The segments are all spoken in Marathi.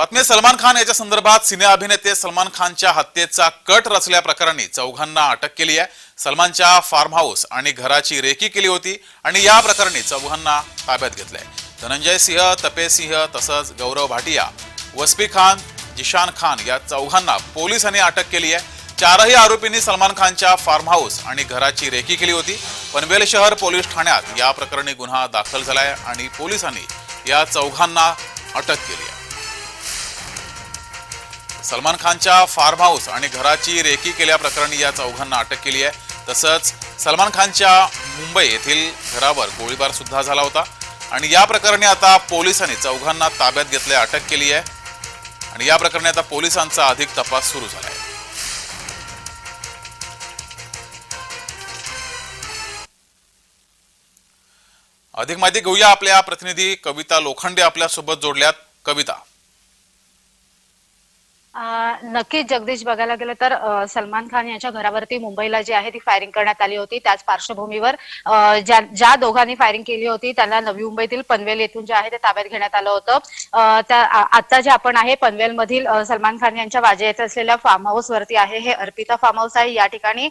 बातमी सलमान खान याच्या संदर्भात सिने अभिनेते सलमान खानच्या हत्येचा कट रचल्या प्रकरणी चौघांना अटक केली आहे. सलमानच्या फार्म हाऊस आणि घराची रेकी केली होती आणि या प्रकरणी चौघांना ताब्यात घेतलंय. धनंजय सिंह तपे सिंह तसंच गौरव भाटिया वस्फी खान जिशान खान या चौघांना पोलिसांनी अटक केली आहे. चारही आरोपींनी सलमान खानच्या फार्म हाऊस आणि घराची रेकी केली होती. पनवेल शहर पोलीस ठाण्यात या प्रकरणी गुन्हा दाखल झालाय आणि पोलिसांनी या चौघांना अटक केली आहे. सलमान खानच्या फार्म हाऊस आणि घराची रेकी केल्याप्रकरणी या चौघांना अटक केली आहे. तसंच सलमान खानच्या मुंबई येथील घरावर गोळीबार सुद्धा झाला होता. आणि या प्रकरणी आता पोलिसांनी चौघांना ताब्यात घेतले अटक केली आहे. आणि या प्रकरणी आता पोलिसांचा अधिक तपास सुरू झाला आहे. अधिक माहिती घेऊया आपल्या प्रतिनिधी कविता लोखंडे आपल्यासोबत जोडल्यात. कविता. नक्कीच जगदीश बघायला गेलं तर सलमान खान यांच्या घरावरती मुंबईला जी आहे ती फायरिंग करण्यात आली होती. त्याच पार्श्वभूमीवर ज्या ज्या दोघांनी फायरिंग केली होती त्यांना नवी मुंबईतील पनवेल येथून जे आहे ते ताब्यात घेण्यात आलं होतं. त्या आता जे आपण आहे पनवेल मधील सलमान खान यांच्या वाजे येथे असलेल्या फार्म हाऊस वरती आहे. हे अर्पिता फार्म हाऊस आहे. या ठिकाणी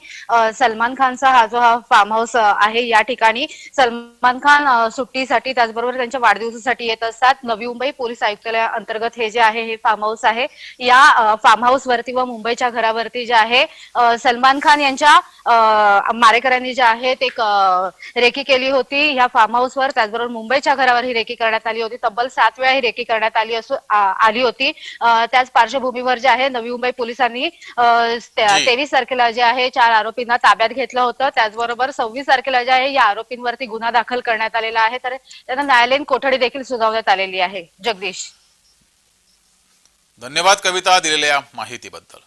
सलमान खानचा हा जो हा फार्म हाऊस आहे या ठिकाणी सलमान खान सुट्टीसाठी त्याचबरोबर त्यांच्या वाढदिवसासाठी येत असतात. नवी मुंबई पोलीस आयुक्तालया अंतर्गत हे जे आहे हे फार्म हाऊस आहे. या फार्म हाऊस वरती व मुंबईच्या घरावरती जे आहे सलमान खान यांच्या मारेकऱ्यांनी जे आहे ते क- रेकी केली होती. ह्या फार्म हाऊसवर त्याचबरोबर मुंबईच्या घरावर ही रेकी करण्यात आली होती. तब्बल सात वेळा ही रेकी करण्यात आली असू आली होती. त्याच पार्श्वभूमीवर जे आहे नवी मुंबई पोलिसांनी. तेवीस तारखेला जे आहे चार आरोपींना ताब्यात घेतलं होतं. त्याचबरोबर सव्वीस तारखेला जे आहे या आरोपींवरती गुन्हा दाखल करण्यात आलेला आहे. तर त्यांना न्यायालयीन कोठडी देखील सुनावण्यात आलेली आहे. जगदीश. धन्यवाद कविता दिलेल्या माहितीबद्दल.